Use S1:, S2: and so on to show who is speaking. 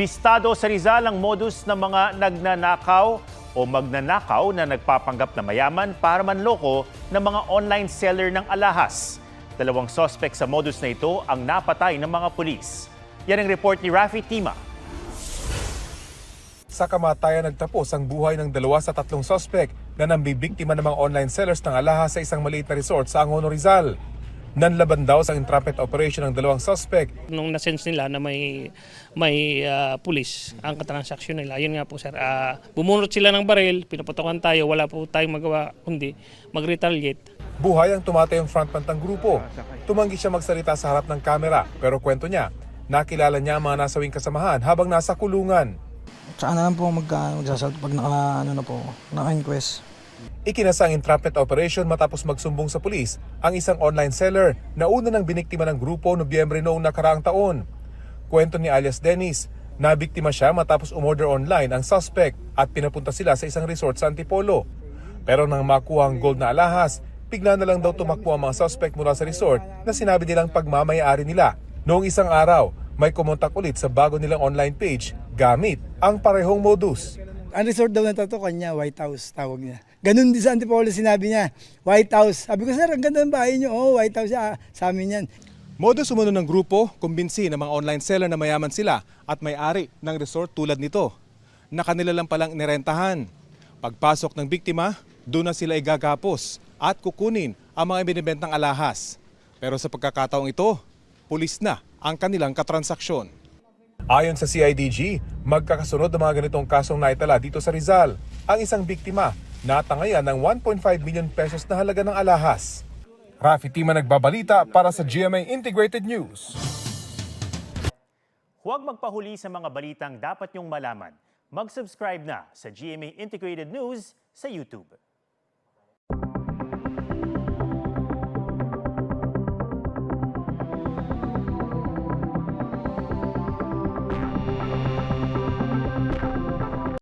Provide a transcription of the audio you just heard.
S1: Bistado sa Rizal ang modus ng mga nagnanakaw o magnanakaw na nagpapanggap na mayaman para manloko ng mga online seller ng alahas. Dalawang sospek sa modus na ito ang napatay ng mga pulis. Yan ang report ni Rafi Tima.
S2: Sa kamatayan nagtapos ang buhay ng dalawa sa tatlong sospek na nambibiktima ng mga online sellers ng alahas sa isang maliit na resort sa Angono, Rizal. Nanlaban daw sa entrapment operation ng dalawang sospek
S3: nung nasense nila na may may ah, pulis ang katransaksyon nila. Yun nga po sir, ah, bumunot sila ng baril, pinaputokan tayo, wala po tayong magawa kundi mag-retaliate.
S2: Buhay ang tumatay ang frontman ng grupo. Tumanggi siya magsalita sa harap ng kamera pero kwento niya, nakilala niya ang mga nasawing kasamahan habang nasa kulungan.
S4: Saan na lang po magka, magsasalt pag naka, ano na po, naka-inquest.
S2: Ikinasa ang entrapment operation matapos magsumbong sa pulis ang isang online seller na una ng biniktima ng grupo Nobyembre noong nakaraang taon. Kwento ni alias Dennis, nabiktima siya matapos umorder online ang suspect at pinapunta sila sa isang resort sa Antipolo. Pero nang makuha ang gold na alahas, bigla na lang daw tumakbo ang mga suspect mula sa resort na sinabi nilang pagmamayari nila. Noong isang araw, may kumontak ulit sa bago nilang online page gamit ang parehong modus.
S5: Ang resort daw na to, kanya, White House, tawag niya. Ganun din sa Antipolo, sinabi niya, White House. Sabi ko, sir, ang ganda ng bahay niyo. Oo, White House, ah, sa amin yan.
S2: Modus umano ng grupo, kumbinsi ng mga online seller na mayaman sila at may-ari ng resort tulad nito. Na kanila lang palang nirentahan. Pagpasok ng biktima, doon na sila igagapos at kukunin ang mga binibentang alahas. Pero sa pagkakataong ito, pulis na ang kanilang katransaksyon. Ayon sa CIDG, magkakasunod ang mga ganitong kasong naitala dito sa Rizal. Ang isang biktima natangayan ng 1.5 million pesos na halaga ng alahas. Rafi Tima nagbabalita para sa GMA Integrated News.
S1: Huwag magpahuli sa mga balitang dapat niyong malaman. Mag-subscribe na sa GMA Integrated News sa YouTube.